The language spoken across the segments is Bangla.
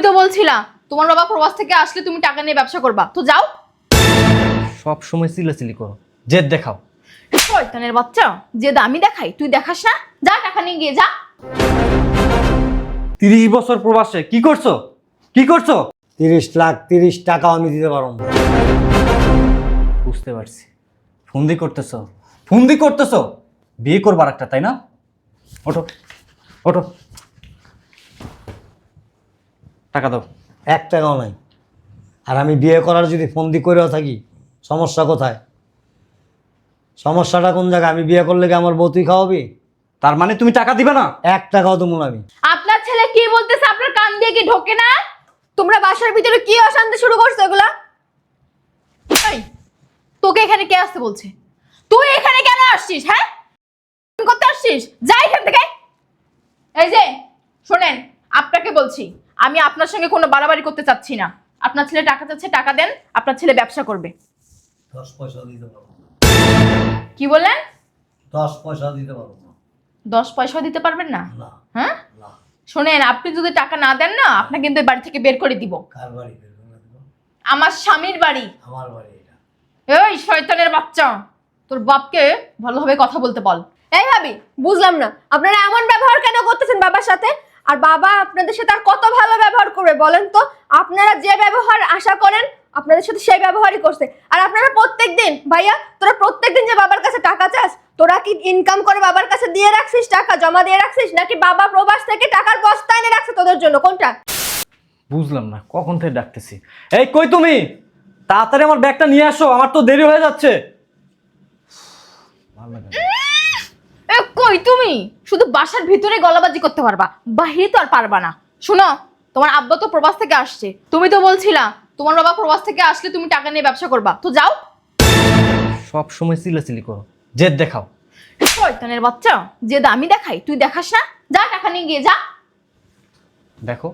তুমি তো বলছিলা তোমার বাবা প্রবাস থেকে আসলে তুমি টাকা নিয়ে ব্যবসা করবা। তো যাও। সব সময় চিল্লাচিল্লি করো জেদ দেখাও। শয়তানের বাচ্চা যে দামি দেখাই তুই দেখাস না। যা টাকা নিয়ে গিয়ে যা। তিরিশ বছর প্রবাসে কি করছ? কি করছ? তিরিশ লাখ তিরিশ টাকা আমি দিতে পারব না। বুঝতে পারছি। ফন্দি করতেছো। ফন্দি করতেছো? বিয়ে করবার একটা তাই না? ওঠো ওঠো। টাকা দাও। এক টাকাও নাই। আর আমি বিয়ে করার যদি ফন্দি করেও থাকি সমস্যা কোথায়? সমস্যাটা কোন জায়গায়? আমি বিয়ে করলে কি আমার বউ তুই খাওয়াবি? তার মানে তুমি টাকা দিবে না? এক টাকাও দেবো না আমি। আপনার ছেলে কি বলতেছে? আপনার কান দিয়ে কি ঢোকে না? তোমরা বাসার ভিতরে কি অশান্তি শুরু করছ এগুলা? এই, তোকে এখানে কে আসতে বলছে? তুই এখানে কেন আসছিস হ্যাঁ? করতে আসছিস? যাই এখান থেকে। এই যে শোনেন আপনাকে বলছি আমি আপনার সঙ্গে কোনো বাড়াবাড়ি করতে চাচ্ছি না। আপনার ছেলে টাকা চাচ্ছে টাকা দেন আপনার ছেলে ব্যবসা করবে। দশ পয়সা দিতে পারব কি বললেন? দশ পয়সা দিতে পারব না। দশ পয়সাও দিতে পারবেন না? না। হ্যাঁ? শোনেন আপনি যদি টাকা না দেন না আপনাকে কিন্তু এই বাড়ি থেকে বের করে দিব। কার বাড়ি বের করে দেবো? আমার স্বামীর বাড়ি। আমার বাড়ি এটা। এই শয়তানের বাচ্চা। তোর বাপকে ভালোভাবে কথা বলতে বল। এই ভাবি বুঝলাম না। আপনারা এমন ব্যবহার কেন করতেছেন বাবার সাথে? আর বাবা আপনাদের সাথে আর কত ভালো ব্যবহার করবে বলেন তো? আপনারা যে ব্যবহার আশা করেন, আপনাদের সাথে সেই ব্যবহারই করছে। আর আপনারা প্রত্যেক দিন ভাইয়া, তোরা প্রত্যেক দিন যে বাবার কাছে টাকা চাস, তোরা কি ইনকাম করে বাবার কাছে দিয়ে রাখছিস টাকা, জমা দিয়ে রাখছিস, নাকি বাবা প্রবাস থেকে টাকার বস্তা এনে রাখছে তোদের জন্য? কোনটা? বুঝলাম না, কখন থেকে ডাকতেছি? এই, কই তুমি? তাড়াতাড়ি আমার ব্যাগটা নিয়ে আসো, আমার তো দেরি হয়ে যাচ্ছে। ভালো লাগে। এ কই তুমি? শুধু বাসার ভিতরে গলাবাজি করতে পারবা বাহিরে তো আর পারবা না। শোনো তোমার আব্বা তো প্রবাস থেকে আসছে। তুমি তো বলছিলা তোমার বাবা প্রবাস থেকে আসলে তুমি টাকা নিয়ে ব্যবসা করবা। তো যাও। সব সময় চিল্লাচিল্লি করো জেদ দেখাও। শয়তানের বাচ্চা যে দামি দেখাই তুই দেখাস না। যা টাকা নিয়ে গিয়ে যা। দেখো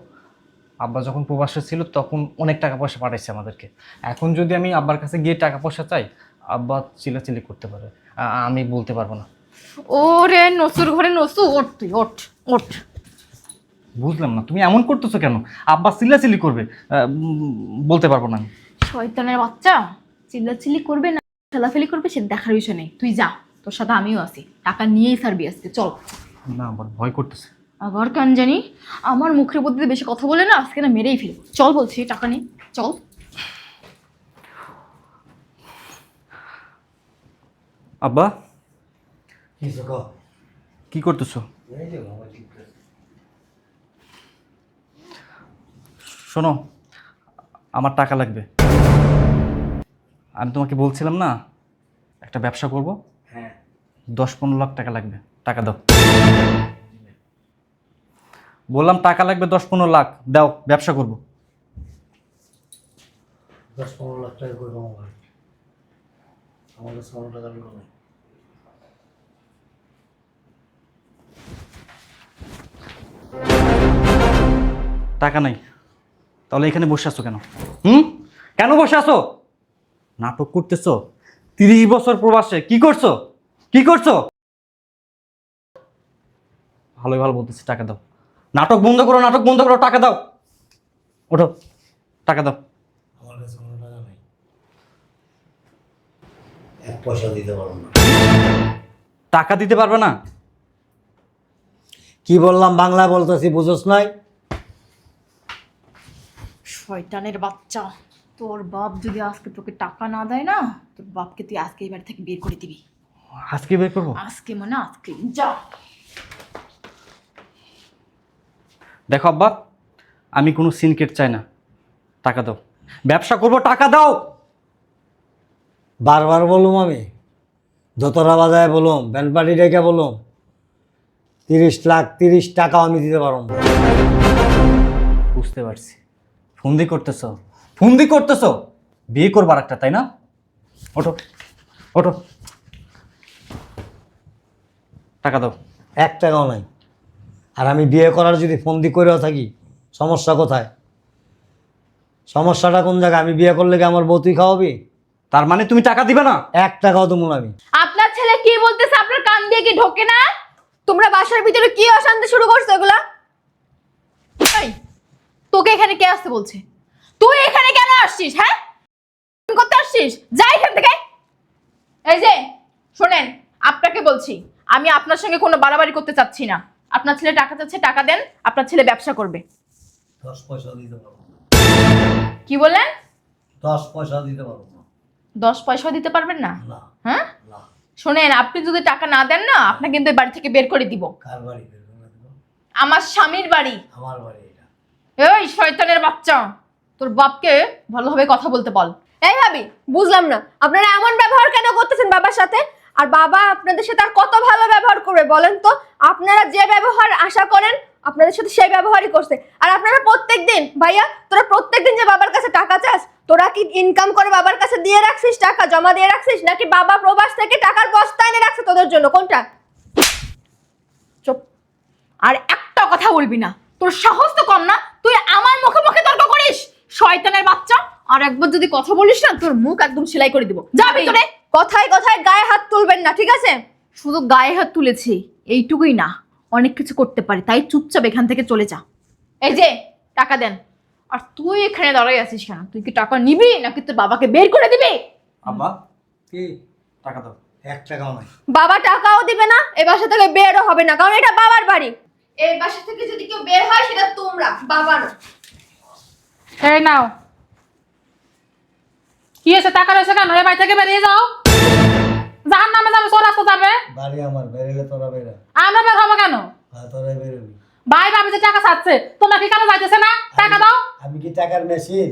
আব্বা যখন প্রবাসে ছিল তখন অনেক টাকা পয়সা পাঠাইছে আমাদেরকে। এখন যদি আমি আব্বার কাছে গিয়ে টাকা পয়সা চাই আব্বা চিল্লাচিল্লি করতে পারে আমি বলতে পারব না। ওরে নসুর ঘরে নসু ওঠ তুই ওঠ ওঠ। বুঝলাম না তুমি এমন করতেছো কেন? আব্বা চিল্লাচিল্লি করবে আহ, উম, বলতে পারব না আমি। শয়তানের বাচ্চা চিল্লাচিল্লি করবে না ফেলাফেলি করবে সে দেখার বিষয় নেই। তুই যা তোর সাথে আমিও আছি টাকা নিয়েই সারবি আজকে চল। না আমার ভয় করতেছে। আবার কেন জানি আমার মুখের মধ্যে বেশি কথা বলে না আজকে না মেরেই ফেলব। চল বলছি টাকা নেই চল। আব্বা কিছু কি করতেছো। শোনো আমার টাকা লাগবে। আমি তোমাকে বলছিলাম না একটা ব্যবসা করব। হ্যাঁ। দশ পনেরো লাখ টাকা লাগবে। টাকা দাও। বললাম টাকা লাগবে দশ পনেরো লাখ। দাও ব্যবসা করব। দশ পনেরো লাখ টাকা করে কমাবো। আমাদের টাকা টাকা নাই। তাহলে এখানে বসে আছো কেন? হুম? কেন বসে আছো? নাটক করতেছো? তিরিশ বছর প্রবাসে কি করছ? কি করছ? ভালোই ভালো বলতেছি টাকা দাও। নাটক বন্ধ করো নাটক বন্ধ করো টাকা দাও। ওঠো টাকা দাও। আমার কাছে কোনো টাকা নেই। এক পয়সা দিতে পারব না। টাকা দিতে পারবে না? কি বললাম বাংলা বলতেছি বুঝোস নাই? শয়তানের বাচ্চা। তোর বাপ যদি আজকে তোকে টাকা না দেয় না তোর বাপকে তুই আজকে এই বাড়ি থেকে বের করে দিবি। আজকে বের করব? আজকে মানে আজকে। যা। দেখো আব্বা আমি কোনো সিনকেট চাই না। টাকা দাও। ব্যবসা করব টাকা দাও! বারবার বলুম আমি দোতরা বাজায় বলুম ব্যান্ড পার্টি ডেকে বলুম তিরিশ লাখ তিরিশ টাকাও আমি দিতে পারব বুঝতে পারছি। ফন্দি করতেছো? ফন্দি করতেছো? বিয়ে করবার একটা তাই না? ওঠো ওঠো। টাকা দাও। এক টাকাও নাই। আর আমি বিয়ে করার যদি ফন্দি করেও থাকি সমস্যা কোথায়? সমস্যাটা কোন জায়গায়? আমি বিয়ে করলে কি আমার বউ তুই খাওয়াবি? তার মানে তুমি টাকা দিবে না? এক টাকাও দেবো না আমি। আপনার ছেলে কি বলতেছে? আপনার কান দিয়ে কি ঢোকে না? তোমরা বাসার ভিতরে কি অশান্তি শুরু করছ এগুলা? এই, তোকে এখানে কে আসতে বলছে? তুই এখানে কেন আসছিস হ্যাঁ? করতে আসছিস? যা এখান থেকে। এই যে শোনেন আপনাকে বলছি আমি আপনার সঙ্গে কোনো বাড়াবাড়ি করতে চাচ্ছি না। আপনার ছেলে টাকা চাচ্ছে টাকা দেন আপনার ছেলে ব্যবসা করবে। দশ পয়সা দিতে পারব কি বললেন? দশ পয়সা দিতে পারব না। দশ পয়সা দিতে পারবেন না? না। হ্যাঁ? না। শোনেন আপনি যদি টাকা না দেন না আপনাকে কিন্তু এই বাড়ি থেকে বের করে দিব। কার বাড়ি বের করে দেবো? আমার স্বামীর বাড়ি। আমার বাড়ি। এই শয়তানের বাচ্চা তোর বাপকে ভালোভাবে কথা বলতে বল। এই ভাবি বুঝলাম না। আপনারা এমন ব্যবহার কেন করতেছেন বাবার সাথে? আর বাবা আপনাদের সাথে আর কত ভালো ব্যবহার করবে বলেন তো? আপনারা যে ব্যবহার আশা করেন আপনাদের সাথে সেই ব্যবহারই করছে। আর আপনারা প্রত্যেকদিন ভাইয়া তোরা প্রত্যেকদিন যে বাবার কাছে টাকা চাস তোরা কি ইনকাম করে বাবার কাছে দিয়ে রাখছিস টাকা জমা দিয়ে রাখছিস নাকি বাবা প্রবাস থেকে টাকার বস্তা এনে রাখছে তোদের জন্য? কোনটা? চুপ। আর একটা কথা বলবি না। তোর সাহস তো কম না? তুই আমার মুখে মুখে তর্ক করিস? শয়তানের বাচ্চা। আর একবার যদি কথা বলিস না তোর মুখ একদম সেলাই করে দিব। যা ভিতরে। কথায় কথায় গায়ে হাত তুলবেন না ঠিক আছে? শুধু গায়ে হাত তুলেছি এইটুকুই না। অনেক কিছু করতে পারি তাই চুপচাপ এখান থেকে চলে যা। এই যে টাকা দেন। আর তুই এখানে দাঁড়াই আছিস কেন? তুই কি টাকা নিবি নাকি তোর বাবাকে বের করে দিবি? আব্বা কি? টাকা দাও। এক টাকাও নাই। বাবা টাকাও দিবে না এ বাসা থেকে বেরও হবে না কারণ এটা বাবার বাড়ি। এই বাসা থেকে যদি কেউ বের হয় সেটা তোমরা বাবা না এই নাও। কি হয়েছে? টাকা রয়েছে কেন? এ বাড়ি থেকে বেরিয়ে যাও। জাহান নামে যাবে রাস্তা যাবে। বাড়ি আমার বেরোলে তোরা বেরো আমরা বের হব কেন? হ্যাঁ বেরোবি। ভাই ভাবি যে টাকা চাচ্ছে। তোমরা কি কেন যাইতেছে না? টাকা দাও। আমি কি টাকার মেশিন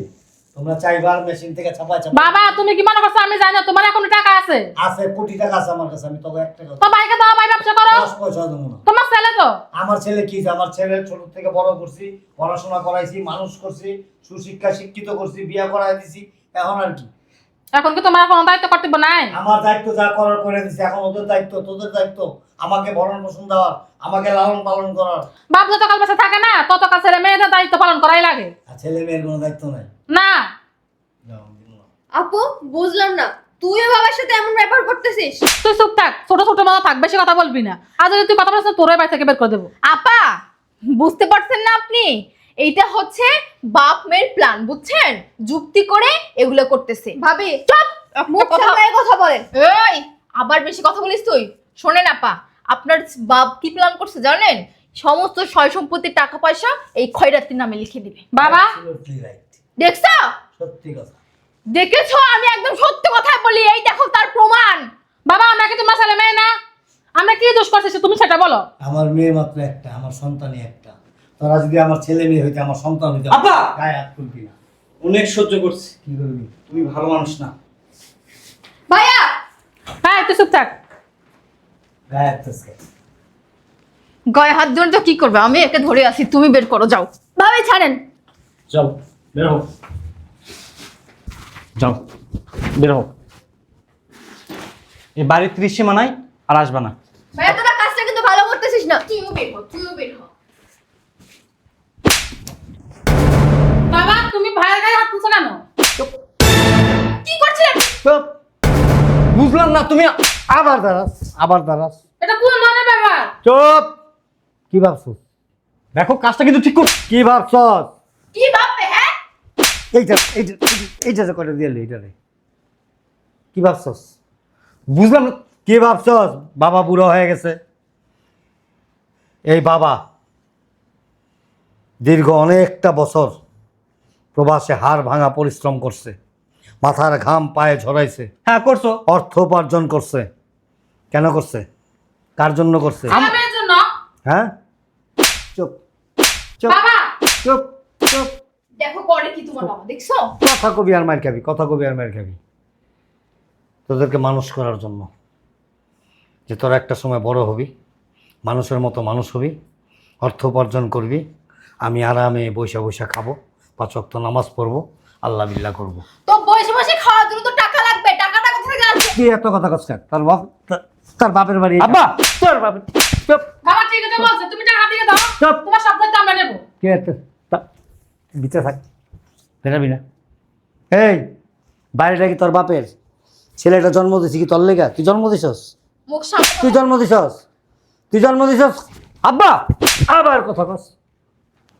তোমরা চাইবার মেশিন থেকে ছাপা ছাপা বাবা তুমি কি মনে করছ আমি জানি তোমার এখন টাকা আছে? আছে কোটি টাকা আছে আমার কাছে আমি তোকে এক টাকা তো ভাইকে দাও ভাই ব্যবসা করো। দশ পয়সা দেবো না। তোমার ছেলে তো? আমার ছেলে কি আমার ছেলে ছোট থেকে বড় করছি পড়াশোনা করাইছি মানুষ করছি সুশিক্ষা শিক্ষিত করছি বিয়ে করাই দিছি এখন আর কি? এখন কি তোমার কোনো দায়িত্ব কর্তব্য নাই? আমার দায়িত্ব যা করার করে দিছি এখন ওদের দায়িত্ব তোদের দায়িত্ব আমাকে ভরণ পোষণ দেওয়ার। আমাকে লালন পালন করার। বাপ যতকাল বেঁচে থাকে না ততকাল ছেলে মেয়েদের দায়িত্ব পালন করাই লাগে। আর ছেলে মেয়ের কোনো দায়িত্ব নাই। না। আপু বুঝলাম না। তুইও বাবার সাথে এমন ব্যবহার করতেছিস? তুই চুপ থাক ছোট ছোট মাথা থাক বেশি কথা বলবি না। আর যদি তুই কথা বলিস না, তোরই বাড়ি থেকে বের করে দেবো। আপা বুঝতে পারছেন না আপনি? এইটা হচ্ছে বাপ মেয়ের প্ল্যান বুঝছেন? যুক্তি করে এগুলো করতেছে। ভাবি চুপ! মুখ কথা কথা বলেন। এই আবার বেশি কথা বলিস তুই? শোনেন আপা আপনার বাপ কি প্ল্যান করছে জানেন? সমস্ত সয় সম্পত্তির টাকা পয়সা এই খয়রাতির নামে লিখে দিবে। বাবা! দেখছ? সত্যি কথা। দেখেছ? আমি একদম সত্য কথা বলি। এই দেখো তার প্রমাণ। বাবা আমরা কি তোমার ছেলে মেয়ে না। আমরা কি দোষ করতেছি তুমি সেটা বলো। আমার মেয়ে মাত্র একটা আমার সন্তানই একটা। তোরা যদি আমার ছেলে মেয়ে হইতে আমার সন্তান হইতে আব্বা! গায়ে হাত তুলবি না। অনেক সহ্য করছি। কি করবি? তুমি ভালো মানুষ না। ভাইয়া! হ্যাঁ তুই চুপ থাক। গায়ে হাত ধরে তো কি করবে? আমি একে ধরে আছি তুমি বের করো যাও। ভাবি ছাড়েন। চল বের হো যাও বের হো এই বাড়ির ত্রিশ মানাই আর আসবা না। ভাইয়া তোরা কাজটা কিন্তু ভালো করতেছিস না। তুইও বের হো তুইও বের হো। বাবা তুমি ভাইয়ের গায়ে হাত তুলছো কেন? কি করছিলেন? চুপ। বুঝলাম না তুমি আবার দাঁড়াস আবার দাঁড়াস। এটা কোন ধরনের ব্যাপার? চুপ! কি ভাবছস? দেখো কাজটা কিন্তু ঠিক কর কি ভাবছস? কি ভাববে হ্যাঁ? এইটা এইটা এইটা- যে করে দিয়ে এইটা রে। কি ভাবছস? বুঝলাম না কি ভাবছস? বাবা বুড়ো হয়ে গেছে। এই বাবা দীর্ঘ অনেকটা বছর প্রবাসে হাড় ভাঙা পরিশ্রম করছে। মাথার ঘাম পায়ে ঝরাইছে। হ্যাঁ করছ। অর্থ উপার্জন করছে। কেন করছে? কার জন্য করছে? আমার জন্য? হ্যাঁ? চুপ। চুপ। বাবা! চুপ। চুপ। দেখো করে কি তোমার বাবা দেখছ? কথা কবি আর মার খাবি কথা কবি আর মার খাবি। তোদেরকে মানুষ করার জন্য। যে তোরা একটা সময় বড় হবি মানুষের মতো মানুষ হবি অর্থ উপার্জন করবি আমি আরামে বৈশা বৈশা খাব পাঁচ ওয়াক্ত নামাজ পড়ব আল্লাহ বিল্লাহ করব। তো বসে বসে খাওয়ার জন্য তো টাকা লাগবে। টাকাটা কোথা থেকে আসবে কি এত কথা কস কষ্ট তার বাপ তা- তার বাপের বাড়ি আব্বা! তোর বাপের চুপ। বাবা ঠিক আছে বলছে তুমি টাকা দিয়ে দাও। চুপ। তোমার সব দায়িত্ব আমরা নেব। কে এত তা- ভিতরে থাক। বেরাবি না। এই বাড়িটা কি তোর বাপের? ছেলেটা জন্ম দিছি কি তোর লেগা? তুই জন্ম দিছস? তুই জন্ম দিছস? তুই জন্ম দিছস? আব্বা আবার কথা কস।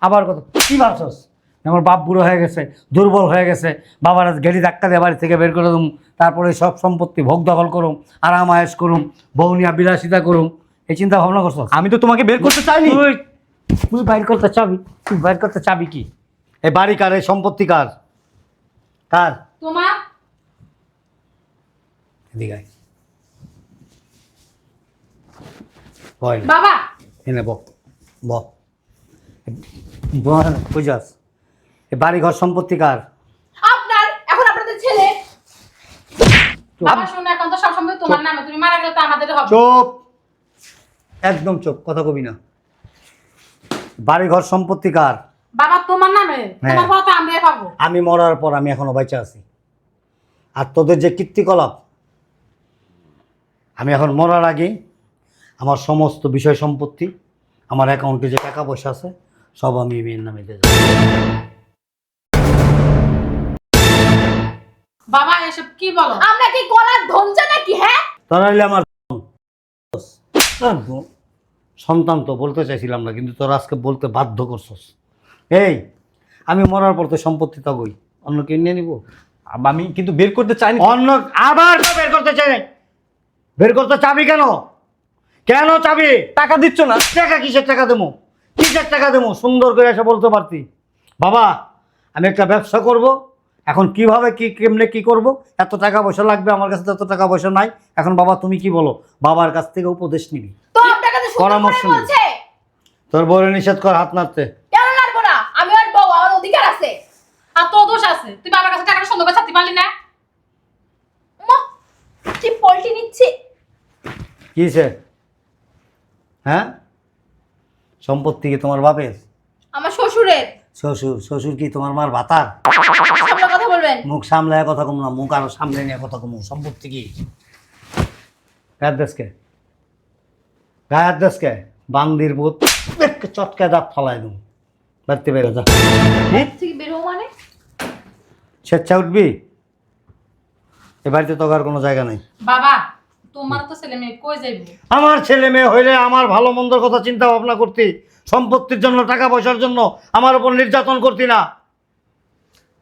আবার কথা কি ভাবছস? আমার বাপ বুড়ো হয়ে গেছে দুর্বল হয়ে গেছে বাবার আজ গেলি ধাক্কা দিয়ে বাড়ি থেকে বের করে দেবো তারপরে সব সম্পত্তি ভোগ দখল করুম আরাম আয়েস করুম বৌনিয়া বিলাসিতা করুম এই চিন্তা ভাবনা করছ? আমি তো তোমাকে বের করতে চাইনি। তুই তুই বাইর করতে চাবি তুই বাইর করতে চাবি কি? এই বাড়ি কার এই সম্পত্তি কার? কার? তোমার এদিকে। বাবা। এনে ব ব বল বুঝাস এই বাড়ি ঘর সম্পত্তি কার? আপনার এখন আপনাদের ছেলে। বাবা শুনে এখন তো সবসময় তোমার নামে তুমি মারা গেলে তো আমাদের হবে। চুপ। একদম চুপ কথা কবি না। সম্পত্তি কার? বাবা তোমার নামে? হ্যাঁ। তোমার তো আমরাই পাবো। আমি মরার পর আমি এখনও বেঁচে আছি। আর তোদের যে কীর্তিকলাপ আমি এখন মরার আগে আমার সমস্ত বিষয় সম্পত্তি আমার অ্যাকাউন্টে যে টাকা পয়সা আছে সব আমি মেয়ের নামে দিয়ে বাবা এসব কি বলো? আমরা কি গলার ধনচা নাকি হ্যাঁ? তোরা হইলে আমার ব- সন্তান তো বলতে চাইছিলাম না কিন্তু তোরা আজকে বলতে বাধ্য করছস। এই আমি মরার পর তো সম্পত্তি তগই অন্য কেউ নিয়ে নিব? আমি কিন্তু বের করতে চাইনি। অন্য আবার তো বের করতে চাই বের করতে চাবি কেন? কেন চাবি? টাকা দিচ্ছ না। টাকা কিসের টাকা দেবো? কিসের টাকা দেবো? সুন্দর করে এসে বলতে পারতি। বাবা আমি একটা ব্যবসা করব। এখন কীভাবে কি কেমনে কি করব? এত টাকা পয়সা লাগবে আমার কাছে এত টাকা পয়সা নাই। এখন বাবা তুমি কি বলো? বাবার কাছ থেকে উপদেশ নিবি। পরামর্শ তোর বউরে নিষেধ কর হাত নাড়তে। কেন লাগবো না? আমি আর বউ আমার অধিকার আছে। আর তোর দোষ আছে। তুই বাবার কাছে টাকাটা সুন্দর করে ছাড়তে পারলি না। কি পল্টি নিচ্ছি? কিসে হ্যাঁ? সম্পত্তি কি তোমার বাপের? আমার শ্বশুরের। শ্বশুর শ্বশুর কি তোমার মার ভাতার? বলবেন মুখ সামলায় কথা কম না মুখ আরও সামলে নিয়ে কথা কম। সম্পত্তি কি? গায়ের দেশকে গায়ের দেশকে বান্দির বোধ চটকায় দাঁত দেবো বাড়তে বেরো যা। থেকে বের মানে? স্বেচ্ছা উঠবি? এ বাড়িতে তো আর কোনো জায়গা নেই। বাবা তোমার তো ছেলে মেয়ে কই যাইবো? আমার ছেলে মেয়ে হইলে আমার ভালো মন্দর কথা চিন্তা ভাবনা করতি। সম্পত্তির জন্য টাকা পয়সার জন্য আমার উপর নির্যাতন করতি না।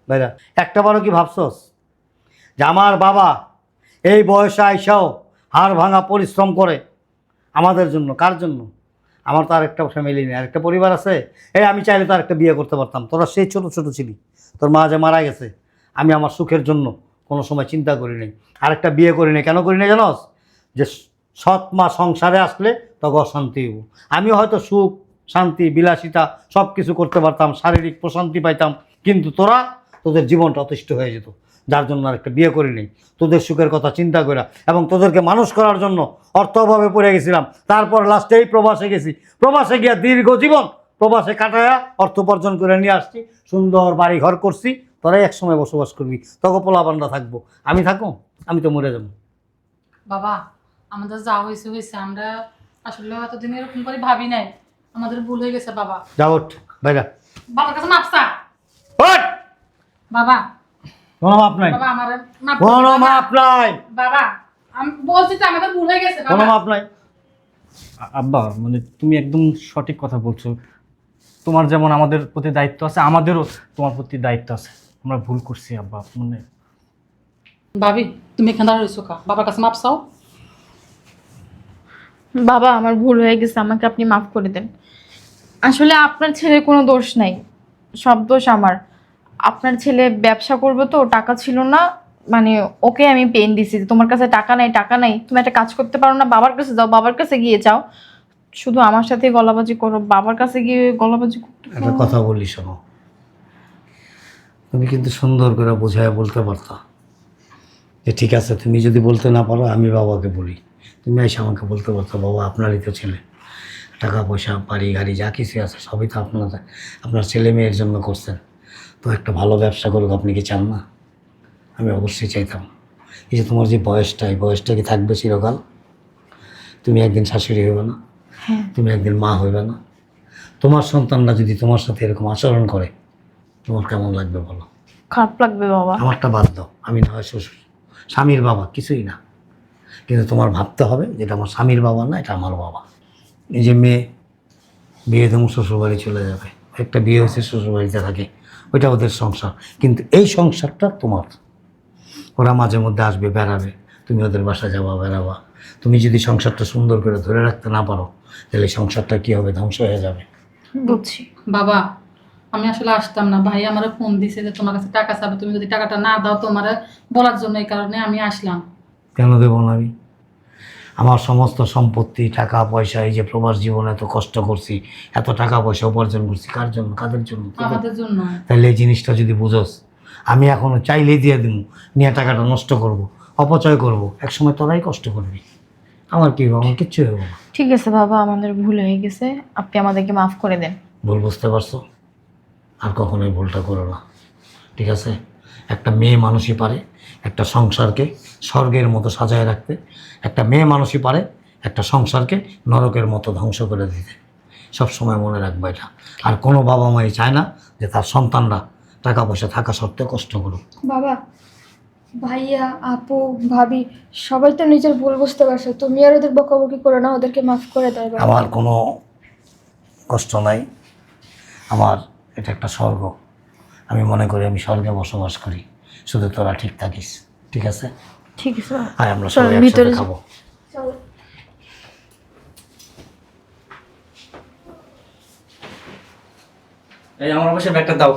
ভাইরা, একটা বারও কি ভাবছস? যে আমার বাবা এই বয়সে আইসাও হাড় ভাঙা পরিশ্রম করে আমাদের জন্য, কার জন্য? আমার তো আরেকটা ফ্যামিলি নেই, আরেকটা পরিবার আছে। এই আমি চাইলে তো আরেকটা বিয়ে করতে পারতাম। তোরা সেই ছোট ছোট ছিলি। তোর মা যে মারা গেছে, আমি আমার সুখের জন্য কোনো সময় চিন্তা করি নাই। আরেকটা বিয়ে করি নাই। কেন করি নাই জানোস? যে সৎ মা সংসারে আসলে তখন অশান্তি হইব। আমি হয়তো সুখ, শান্তি, বিলাসিতা সব কিছু করতে পারতাম, শারীরিক প্রশান্তি পাইতাম। কিন্তু তোরা তোদের জীবনটা অতিষ্ঠ হয়ে যেত। যার জন্য আরেকটা বিয়ে করি নেই। তোদের সুখের কথা চিন্তা করে এবং তোদেরকে মানুষ করার জন্য অর্থ অভাবে পড়ে গেছিলাম। তারপর লাস্টে এই প্রবাসে গেছি। প্রবাসে গিয়া দীর্ঘ জীবন প্রবাসে কাটায়া অর্থ উপার্জন করে নিয়ে আসছি। সুন্দর বাড়ি ঘর করছি। তোরাই একসময় বসবাস করবি। তখন পোলাপান্ডা থাকব। আমি থাকো আমি তো মরে যাব। বাবা আমাদের যা হয়েছে হয়েছে আমরা আসলে এতদিন এরকম করে ভাবি নাই। আমাদের ভুল হয়ে গেছে বাবা। যা ওঠ বাইরা। বাবার কাছে মাপসা বাবা। কোনো মাপ নাই। বাবা আমার মাপ কোনো মাপ নাই। বাবা আমি বলছি তো আমাদের ভুল হয়ে গেছে কোনো মাপ নাই। আব্বা মানে তুমি একদম সঠিক কথা বলছো। তোমার যেমন আমাদের প্রতি দায়িত্ব আছে আমাদেরও তোমার প্রতি দায়িত্ব আছে। আমরা ভুল করছি আব্বা মানে। ভাবি তুমি এখানে দাঁড়িয়ে রয়েছো কা। বাবার কাছে মাপ চাও? বাবা আমার ভুল হয়ে গেছে আমাকে আপনি মাফ করে দেন। আসলে আপনার ছেলের কোনো দোষ নাই। সব দোষ আমার। আপনার ছেলে ব্যবসা করবে তো টাকা ছিল না মানে ওকে আমি পেন দিছি যে তোমার কাছে টাকা নাই টাকা নাই তুমি একটা কাজ করতে পারো না বাবার কাছে যাও বাবার কাছে গিয়ে যাও। শুধু আমার সাথে গলাবাজি করো বাবার কাছে গিয়ে গলাবাজি করতে একটা কথা বলি শোনো। তুমি কিন্তু সুন্দর করে বোঝায় বলতে পারতা যে ঠিক আছে তুমি যদি বলতে না পারো আমি বাবাকে বলি। তুমি এসে আমাকে বলতে পারতো বাবা আপনারই তো ছেলে। টাকা পয়সা বাড়ি গাড়ি যা কিছু আছে সবই তো আপনার আপনার ছেলে মেয়ের জন্য করছেন। তো একটা ভালো ব্যবসা করুক আপনি কি চান না? আমি অবশ্যই চাইতাম। এই যে তোমার যে বয়সটা এই বয়সটা কি থাকবে চিরকাল? তুমি একদিন শাশুড়ি হবে না। হ্যাঁ। তুমি একদিন মা হইবে না। তোমার সন্তানরা যদি তোমার সাথে এরকম আচরণ করে তোমার কেমন লাগবে বলো? খারাপ লাগবে বাবা। আমারটা বাদ দাও। আমি না হয় শ্বশুর। স্বামীর বাবা কিছুই না। কিন্তু তোমার ভাবতে হবে যেটা আমার স্বামীর বাবা না এটা আমার বাবা। এই যে মেয়ে বিয়ে দেবো শ্বশুরবাড়ি চলে যাবে। একটা বিয়ে হয়েছে শ্বশুরবাড়িতে থাকে। ওইটা ওদের সংসার। কিন্তু এই সংসারটা তোমার। ওরা মাঝে মধ্যে আসবে বেড়াবে। তুমি ওদের বাসায় যাওয়া বেড়াবা। তুমি যদি সংসারটা সুন্দর করে ধরে রাখতে না পারো তাহলে সংসারটা কী হবে? ধ্বংস হয়ে যাবে। বুঝছি। বাবা আমি আসলে আসতাম না। ভাই আমার ফোন দিছে যে তোমার কাছে টাকা চাবে। তুমি যদি টাকাটা না দাও তোমার বলার জন্য এই কারণে আমি আসলাম। কেন দেবো না আমি? আমার সমস্ত সম্পত্তি টাকা পয়সা এই যে প্রবাস জীবনে এত কষ্ট করছি এত টাকা পয়সা উপার্জন করছি কার জন্য কাদের জন্য তোদের? আমাদের জন্য। তাহলে এই জিনিসটা যদি বুঝোস আমি এখনও চাইলেই দিয়ে দিব নিয়ে টাকাটা নষ্ট করব অপচয় করব একসময় তোরাই কষ্ট করবি। আমার কি আমার কিচ্ছু হবে না। ঠিক আছে বাবা আমাদের ভুল হয়ে গেছে। আপনি আমাদেরকে মাফ করে দেন। ভুল বুঝতে পারছ? আর কখনোই ভুলটা করো না। ঠিক আছে? একটা মেয়ে মানুষই পারে একটা সংসারকে স্বর্গের মতো সাজায় রাখতে একটা মেয়ে মানুষই পারে একটা সংসারকে নরকের মতো ধ্বংস করে দিতে। সব সময় মনে রাখবে এটা। আর কোনো বাবা মাই চায় না যে তার সন্তানরা টাকা পয়সা থাকা সত্ত্বেও কষ্ট করুক। বাবা ভাইয়া আপু ভাবি সবাই তো নিজের ভুল বুঝতে পারছে। তুমি আর ওদের বকাবকি করে না ওদেরকে মাফ করে দাও বাবা আমার কোনো কষ্ট নাই। আমার এটা একটা স্বর্গ। আমি মনে করি আমি স্বর্গে বসবাস করি। শুধু তোরা ঠিক থাকিস। ঠিক আছে? ঠিক আছে। আর আমরা সবাই ভিতরে খাব। চলো। এই আমার পাশে ব্যাগটা দাও।